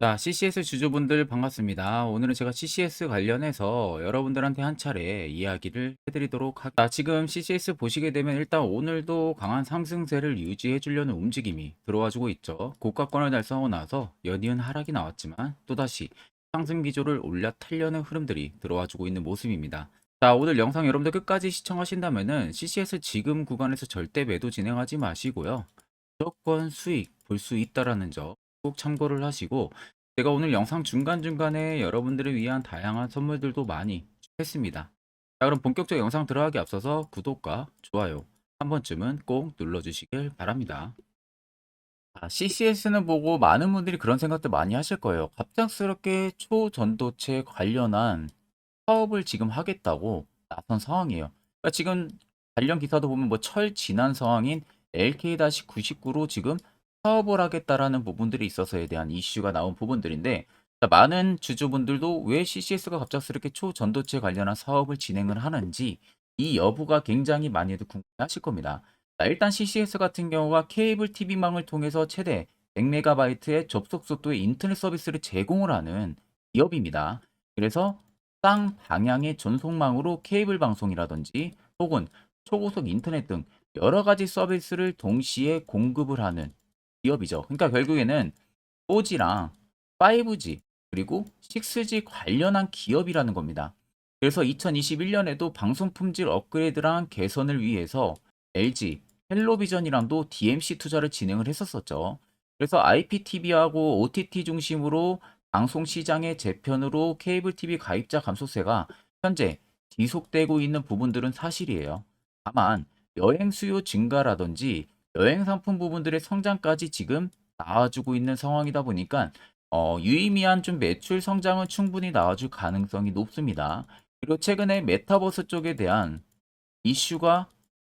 자, CCS 주주분들 반갑습니다. 오늘은 제가 CCS 관련해서 여러분들한테 한 차례 이야기를 해드리도록 하겠습니다. 자, 지금 CCS 보시게 되면 일단 오늘도 강한 상승세를 유지해 주려는 움직임이 들어와주고 있죠. 고가권을 달성하고 나서 연이은 하락이 나왔지만 또다시 상승 기조를 올라타려는 흐름들이 들어와주고 있는 모습입니다. 자, 오늘 영상 여러분들 끝까지 시청하신다면은 CCS 지금 구간에서 절대 매도 진행하지 마시고요. 무조건 수익 볼 수 있다라는 점 꼭 참고를 하시고 제가 오늘 영상 중간중간에 여러분들을 위한 다양한 선물들도 많이 했습니다. 자, 그럼 본격적 영상 들어가기 앞서서 구독과 좋아요 한 번쯤은 꼭 눌러주시길 바랍니다. CCS는 보고 많은 분들이 그런 생각들 많이 하실 거예요. 갑작스럽게 초전도체 관련한 사업을 지금 하겠다고 나선 상황이에요. 그러니까 지금 관련 기사도 보면 뭐철 진한 상황인 LK-99로 지금 사업을 하겠다라는 부분들이 있어서에 대한 이슈가 나온 부분들인데 자, 많은 주주분들도 왜 CCS가 갑작스럽게 초전도체 관련한 사업을 진행을 하는지 이 여부가 굉장히 많이들 궁금해하실 겁니다. 자, 일단 CCS 같은 경우가 케이블 TV망을 통해서 최대 100MB의 접속 속도의 인터넷 서비스를 제공을 하는 기업입니다. 그래서 쌍 방향의 전송망으로 케이블 방송이라든지 혹은 초고속 인터넷 등 여러 가지 서비스를 동시에 공급을 하는 기업이죠. 그러니까 결국에는 4G랑 5G 그리고 6G 관련한 기업이라는 겁니다. 그래서 2021년에도 방송 품질 업그레이드랑 개선을 위해서 LG, 헬로비전이랑도 DMC 투자를 진행을 했었었죠. 그래서 IPTV하고 OTT 중심으로 방송 시장의 재편으로 케이블 TV 가입자 감소세가 현재 지속되고 있는 부분들은 사실이에요. 다만 여행 수요 증가라든지 여행 상품 부분들의 성장까지 지금 나와주고 있는 상황이다 보니까 어, 유의미한 좀 매출 성장은 충분히 나와줄 가능성이 높습니다. 그리고 최근에 메타버스 쪽에 대한 이슈가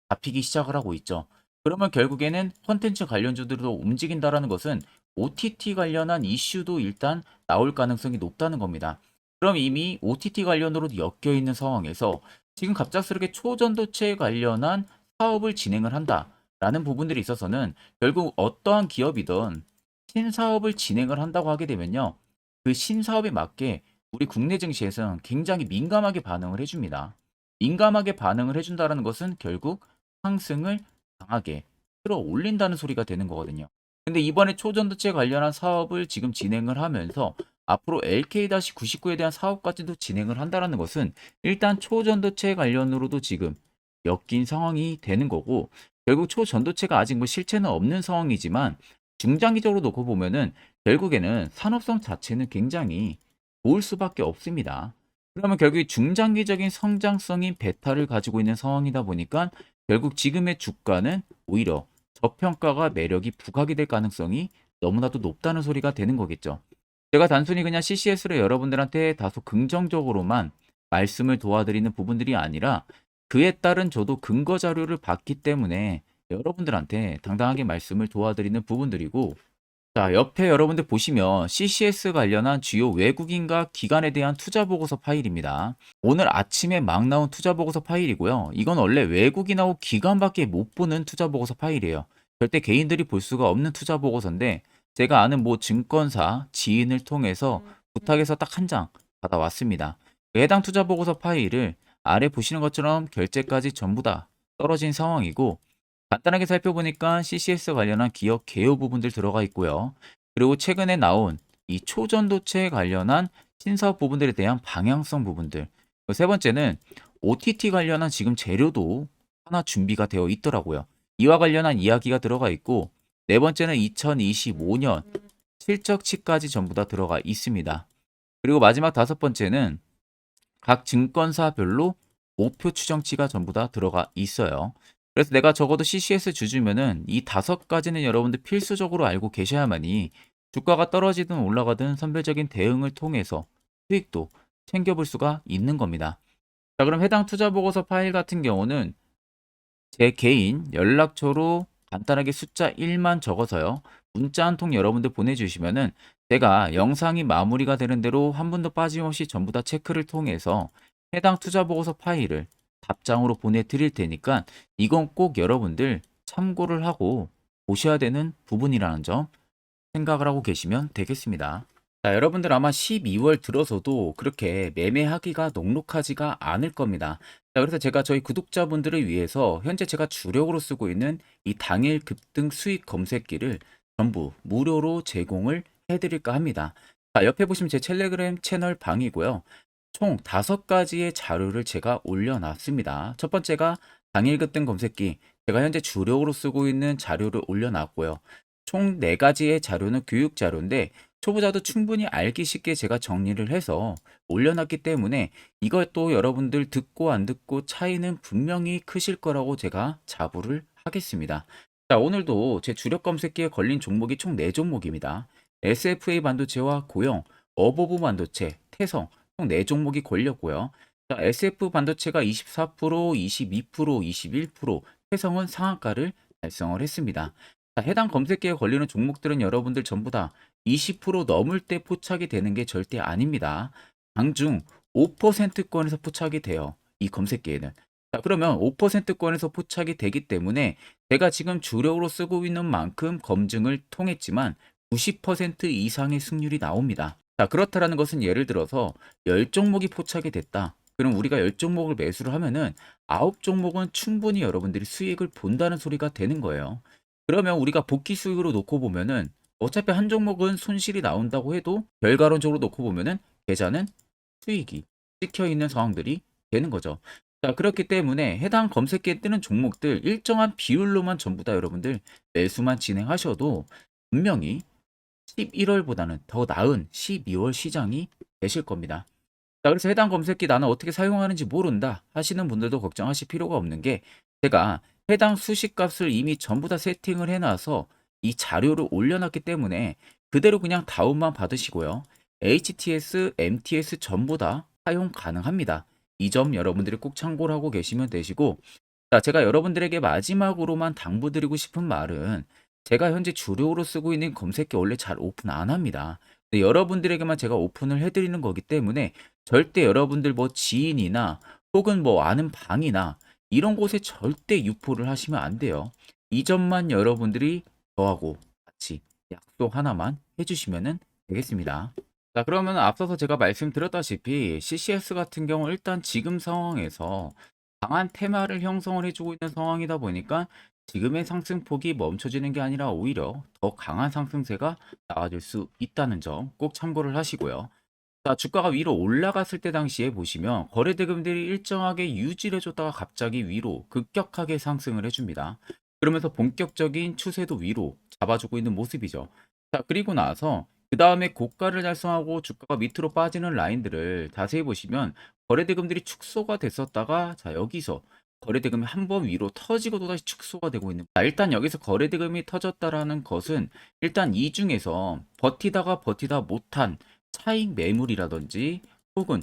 잡히기 시작을 하고 있죠. 그러면 결국에는 콘텐츠 관련주들도 움직인다라는 것은 OTT 관련한 이슈도 일단 나올 가능성이 높다는 겁니다. 그럼 이미 OTT 관련으로 엮여 있는 상황에서 지금 갑작스럽게 초전도체 관련한 사업을 진행을 한다 라는 부분들이 있어서는 결국 어떠한 기업이든 신사업을 진행을 한다고 하게 되면요. 그 신사업에 맞게 우리 국내 증시에서는 굉장히 민감하게 반응을 해줍니다. 민감하게 반응을 해준다는 것은 결국 상승을 강하게 끌어 올린다는 소리가 되는 거거든요. 근데 이번에 초전도체 관련한 사업을 지금 진행을 하면서 앞으로 LK-99에 대한 사업까지도 진행을 한다는 것은 일단 초전도체 관련으로도 지금 엮인 상황이 되는 거고 결국 초전도체가 아직 뭐 실체는 없는 상황이지만 중장기적으로 놓고 보면은 결국에는 산업성 자체는 굉장히 좋을 수밖에 없습니다. 그러면 결국 중장기적인 성장성인 베타를 가지고 있는 상황이다 보니까 결국 지금의 주가는 오히려 저평가가 매력이 부각이 될 가능성이 너무나도 높다는 소리가 되는 거겠죠. 제가 단순히 그냥 CCS로 여러분들한테 다소 긍정적으로만 말씀을 도와드리는 부분들이 아니라 그에 따른 저도 근거 자료를 봤기 때문에 여러분들한테 당당하게 말씀을 도와드리는 부분들이고 자, 옆에 여러분들 보시면 CCS 관련한 주요 외국인과 기관에 대한 투자 보고서 파일입니다. 오늘 아침에 막 나온 투자 보고서 파일이고요. 이건 원래 외국인하고 기관밖에 못 보는 투자 보고서 파일이에요. 절대 개인들이 볼 수가 없는 투자 보고서인데 제가 아는 뭐 증권사 지인을 통해서 부탁해서 딱 한 장 받아왔습니다. 그 해당 투자 보고서 파일을 아래 보시는 것처럼 결제까지 전부 다 떨어진 상황이고 간단하게 살펴보니까 CCS 관련한 기업 개요 부분들 들어가 있고요. 그리고 최근에 나온 이 초전도체 관련한 신사업 부분들에 대한 방향성 부분들. 그세 번째는 OTT 관련한 지금 재료도 하나 준비가 되어 있더라고요. 이와 관련한 이야기가 들어가 있고 네 번째는 2025년 실적치까지 전부 다 들어가 있습니다. 그리고 마지막 다섯 번째는 각 증권사별로 목표 추정치가 전부 다 들어가 있어요. 그래서 내가 적어도 CCS 주주면은 이 다섯 가지는 여러분들 필수적으로 알고 계셔야만이 주가가 떨어지든 올라가든 선별적인 대응을 통해서 수익도 챙겨볼 수가 있는 겁니다. 자, 그럼 해당 투자 보고서 파일 같은 경우는 제 개인 연락처로 간단하게 숫자 1만 적어서요. 문자 한 통 여러분들 보내주시면은 제가 영상이 마무리가 되는 대로 한 분도 빠짐없이 전부 다 체크를 통해서 해당 투자 보고서 파일을 답장으로 보내드릴 테니까 이건 꼭 여러분들 참고를 하고 보셔야 되는 부분이라는 점 생각을 하고 계시면 되겠습니다. 자, 여러분들 아마 12월 들어서도 그렇게 매매하기가 녹록하지가 않을 겁니다. 자, 그래서 제가 저희 구독자분들을 위해서 현재 제가 주력으로 쓰고 있는 이 당일 급등 수익 검색기를 전부 무료로 제공을 해드릴까 합니다. 자, 옆에 보시면 제 텔레그램 채널 방이고요. 총 다섯 가지의 자료를 제가 올려놨습니다. 첫 번째가 당일 급등 검색기. 제가 현재 주력으로 쓰고 있는 자료를 올려놨고요. 총네 가지의 자료는 교육 자료인데 초보자도 충분히 알기 쉽게 제가 정리를 해서 올려놨기 때문에 이것도 여러분들 듣고 안 듣고 차이는 분명히 크실 거라고 제가 자부를 하겠습니다. 자, 오늘도 제 주력 검색기에 걸린 종목이 총 4종목입니다. SFA 반도체와 고영, 어보브 반도체, 태성 총 4종목이 걸렸고요. 자, SF 반도체가 24%, 22%, 21%, 태성은 상한가를 달성을 했습니다. 자, 해당 검색기에 걸리는 종목들은 여러분들 전부 다 20% 넘을 때 포착이 되는 게 절대 아닙니다. 당중 5%권에서 포착이 돼요. 이 검색기에는. 자, 그러면 5%권에서 포착이 되기 때문에 제가 지금 주력으로 쓰고 있는 만큼 검증을 통했지만 90% 이상의 승률이 나옵니다. 자, 그렇다라는 것은 예를 들어서 10종목이 포착이 됐다. 그럼 우리가 10종목을 매수를 하면은 9종목은 충분히 여러분들이 수익을 본다는 소리가 되는 거예요. 그러면 우리가 복귀 수익으로 놓고 보면은 어차피 한 종목은 손실이 나온다고 해도 결과론적으로 놓고 보면은 계좌는 수익이 찍혀 있는 상황들이 되는 거죠. 자, 그렇기 때문에 해당 검색기에 뜨는 종목들 일정한 비율로만 전부 다 여러분들 매수만 진행하셔도 분명히 11월보다는 더 나은 12월 시장이 되실 겁니다. 자, 그래서 해당 검색기 나는 어떻게 사용하는지 모른다 하시는 분들도 걱정하실 필요가 없는 게 제가 해당 수식 값을 이미 전부 다 세팅을 해놔서 이 자료를 올려놨기 때문에 그대로 그냥 다운만 받으시고요. HTS, MTS 전부 다 사용 가능합니다. 이 점 여러분들이 꼭 참고를 하고 계시면 되시고 자, 제가 여러분들에게 마지막으로만 당부드리고 싶은 말은 제가 현재 주력으로 쓰고 있는 검색기 원래 잘 오픈 안 합니다. 여러분들에게만 제가 오픈을 해드리는 거기 때문에 절대 여러분들 뭐 지인이나 혹은 뭐 아는 방이나 이런 곳에 절대 유포를 하시면 안 돼요. 이 점만 여러분들이 저하고 같이 약속 하나만 해주시면 되겠습니다. 자, 그러면 앞서서 제가 말씀드렸다시피 CCS 같은 경우 일단 지금 상황에서 강한 테마를 형성을 해주고 있는 상황이다 보니까 지금의 상승폭이 멈춰지는 게 아니라 오히려 더 강한 상승세가 나와줄 수 있다는 점 꼭 참고를 하시고요. 자, 주가가 위로 올라갔을 때 당시에 보시면 거래 대금들이 일정하게 유지를 해줬다가 갑자기 위로 급격하게 상승을 해줍니다. 그러면서 본격적인 추세도 위로 잡아주고 있는 모습이죠. 자, 그리고 나서 그 다음에 고가를 달성하고 주가가 밑으로 빠지는 라인들을 자세히 보시면 거래 대금들이 축소가 됐었다가 자, 여기서 거래대금이 한 번 위로 터지고 또다시 축소가 되고 있는. 자, 일단 여기서 거래대금이 터졌다라는 것은 일단 이 중에서 버티다가 버티다 못한 차익 매물이라든지 혹은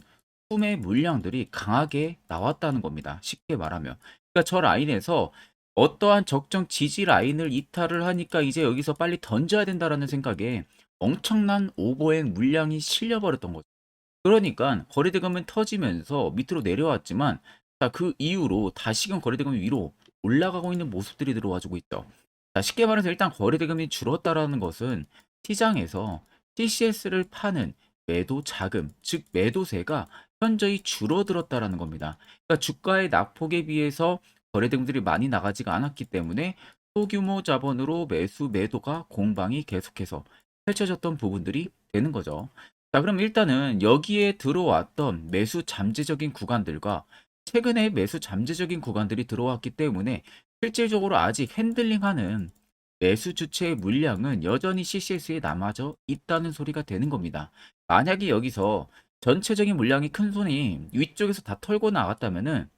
품의 물량들이 강하게 나왔다는 겁니다. 쉽게 말하면. 그러니까 저 라인에서 어떠한 적정 지지 라인을 이탈을 하니까 이제 여기서 빨리 던져야 된다라는 생각에 엄청난 오버행 물량이 실려버렸던 거죠. 그러니까 거래대금은 터지면서 밑으로 내려왔지만 자, 그 이후로 다시금 거래대금이 위로 올라가고 있는 모습들이 들어와주고 있죠. 자, 쉽게 말해서 일단 거래대금이 줄었다라는 것은 시장에서 CCS를 파는 매도 자금, 즉 매도세가 현저히 줄어들었다라는 겁니다. 그러니까 주가의 낙폭에 비해서 거래대금들이 많이 나가지가 않았기 때문에 소규모 자본으로 매수 매도가 공방이 계속해서 펼쳐졌던 부분들이 되는 거죠. 자, 그럼 일단은 여기에 들어왔던 매수 잠재적인 구간들과 최근에 매수 잠재적인 구간들이 들어왔기 때문에 실질적으로 아직 핸들링하는 매수 주체의 물량은 여전히 CCS에 남아져 있다는 소리가 되는 겁니다. 만약에 여기서 전체적인 물량이 큰 손이 위쪽에서 다 털고 나왔다면은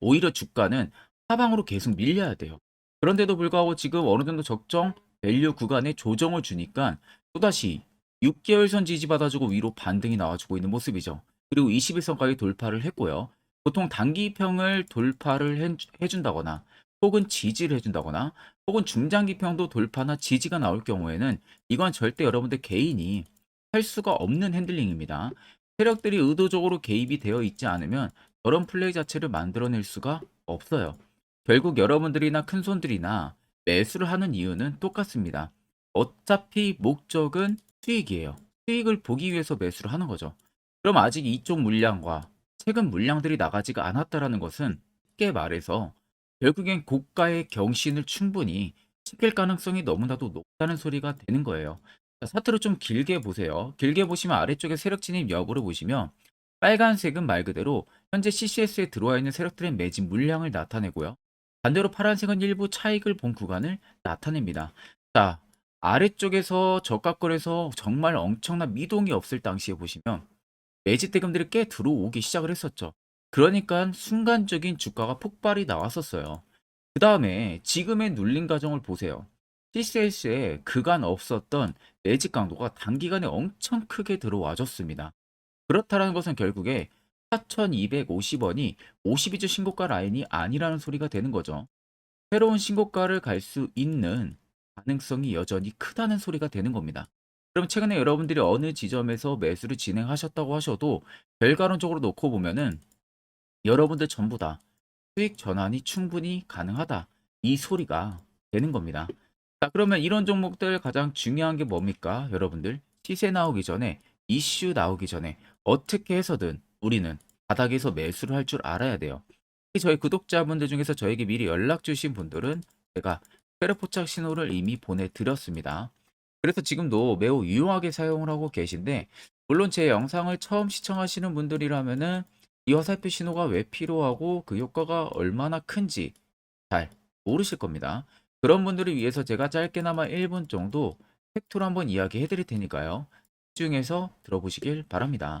오히려 주가는 하방으로 계속 밀려야 돼요. 그런데도 불구하고 지금 어느 정도 적정 밸류 구간에 조정을 주니까 또다시 6개월 선 지지 받아주고 위로 반등이 나와주고 있는 모습이죠. 그리고 21선까지 돌파를 했고요. 보통 단기평을 돌파를 해- 해준다거나 혹은 지지를 해준다거나 혹은 중장기평도 돌파나 지지가 나올 경우에는 이건 절대 여러분들 개인이 할 수가 없는 핸들링입니다. 세력들이 의도적으로 개입이 되어 있지 않으면 저런 플레이 자체를 만들어낼 수가 없어요. 결국 여러분들이나 큰손들이나 매수를 하는 이유는 똑같습니다. 어차피 목적은 수익이에요. 수익을 보기 위해서 매수를 하는 거죠. 그럼 아직 이쪽 물량과 최근 물량들이 나가지가 않았다라는 것은 쉽게 말해서 결국엔 고가의 경신을 충분히 지킬 가능성이 너무나도 높다는 소리가 되는 거예요. 자, 차트를 좀 길게 보세요. 길게 보시면 아래쪽에 세력 진입 여부를 보시면 빨간색은 말 그대로 현재 CCS에 들어와 있는 세력들의 매집 물량을 나타내고요. 반대로 파란색은 일부 차익을 본 구간을 나타냅니다. 자, 아래쪽에서 저가거래에서 정말 엄청난 미동이 없을 당시에 보시면 매집 대금들이 꽤 들어오기 시작을 했었죠. 그러니까 순간적인 주가가 폭발이 나왔었어요. 그 다음에 지금의 눌림 과정을 보세요. CCS에 그간 없었던 매집 강도가 단기간에 엄청 크게 들어와줬습니다. 그렇다는 것은 결국에 4,250원이 52주 신고가 라인이 아니라는 소리가 되는 거죠. 새로운 신고가를 갈 수 있는 가능성이 여전히 크다는 소리가 되는 겁니다. 그럼 최근에 여러분들이 어느 지점에서 매수를 진행하셨다고 하셔도 결과론적으로 놓고 보면은 여러분들 전부 다 수익 전환이 충분히 가능하다. 이 소리가 되는 겁니다. 자, 그러면 이런 종목들 가장 중요한 게 뭡니까? 여러분들 시세 나오기 전에 이슈 나오기 전에 어떻게 해서든 우리는 바닥에서 매수를 할 줄 알아야 돼요. 저희 구독자분들 중에서 저에게 미리 연락 주신 분들은 제가 페르 포착 신호를 이미 보내드렸습니다. 그래서 지금도 매우 유용하게 사용을 하고 계신데 물론 제 영상을 처음 시청하시는 분들이라면은 이 화살표 신호가 왜 필요하고 그 효과가 얼마나 큰지 잘 모르실 겁니다. 그런 분들을 위해서 제가 짧게나마 1분 정도 팩트로 한번 이야기해 드릴 테니까요. 집중해서 들어보시길 바랍니다.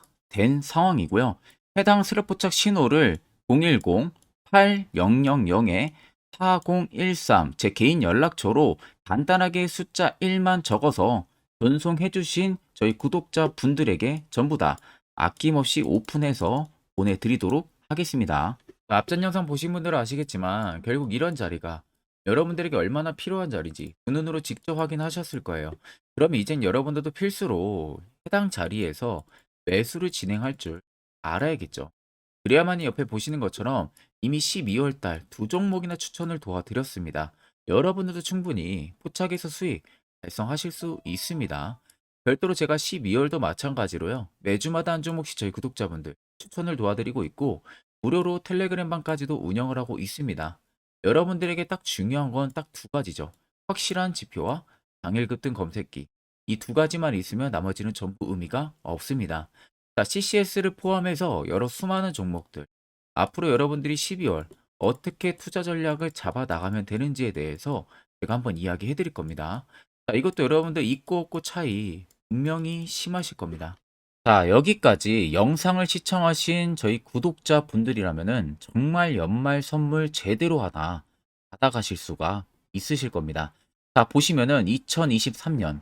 된 상황이고요. 해당 스레포착 신호를 010-8000에 4013 제 개인 연락처로 간단하게 숫자 1만 적어서 전송해주신 저희 구독자 분들에게 전부 다 아낌없이 오픈해서 보내드리도록 하겠습니다. 앞전 영상 보신 분들은 아시겠지만 결국 이런 자리가 여러분들에게 얼마나 필요한 자리인지 그 눈으로 직접 확인하셨을 거예요. 그러면 이젠 여러분들도 필수로 해당 자리에서 매수를 진행할 줄 알아야겠죠. 그래야만이 옆에 보시는 것처럼 이미 12월 달 두 종목이나 추천을 도와드렸습니다. 여러분들도 충분히 포착해서 수익 달성하실 수 있습니다. 별도로 제가 12월도 마찬가지로요. 매주마다 한 종목씩 저희 구독자분들 추천을 도와드리고 있고 무료로 텔레그램 방까지도 운영을 하고 있습니다. 여러분들에게 딱 중요한 건 딱 두 가지죠. 확실한 지표와 당일 급 등 검색기. 이 두 가지만 있으면 나머지는 전부 의미가 없습니다. 자, CCS를 포함해서 여러 수많은 종목들. 앞으로 여러분들이 12월 어떻게 투자 전략을 잡아 나가면 되는지에 대해서 제가 한번 이야기해 드릴 겁니다. 자, 이것도 여러분들 있고 없고 차이 분명히 심하실 겁니다. 자, 여기까지 영상을 시청하신 저희 구독자 분들이라면은 정말 연말 선물 제대로 하나 받아가실 수가 있으실 겁니다. 자, 보시면은 2023년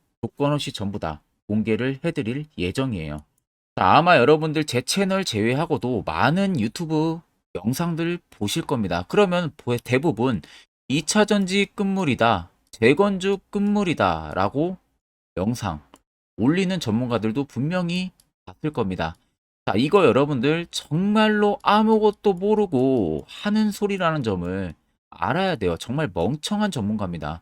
조건 없이 전부 다 공개를 해드릴 예정이에요. 자, 아마 여러분들 제 채널 제외하고도 많은 유튜브 영상들 보실 겁니다. 그러면 보- 대부분 2차 전지 끝물이다, 재건주 끝물이다 라고 영상 올리는 전문가들도 분명히 봤을 겁니다. 자, 이거 여러분들 정말로 아무것도 모르고 하는 소리라는 점을 알아야 돼요. 정말 멍청한 전문가입니다.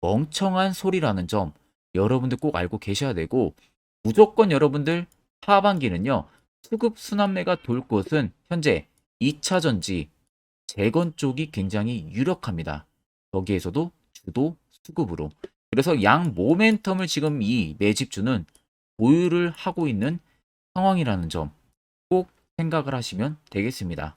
멍청한 소리라는 점 여러분들 꼭 알고 계셔야 되고 무조건 여러분들 하반기는요 수급 순환매가 돌 곳은 현재 2차 전지 재건 쪽이 굉장히 유력합니다. 거기에서도 주도 수급으로 그래서 양 모멘텀을 지금 이 매집주는 보유를 하고 있는 상황이라는 점 꼭 생각을 하시면 되겠습니다.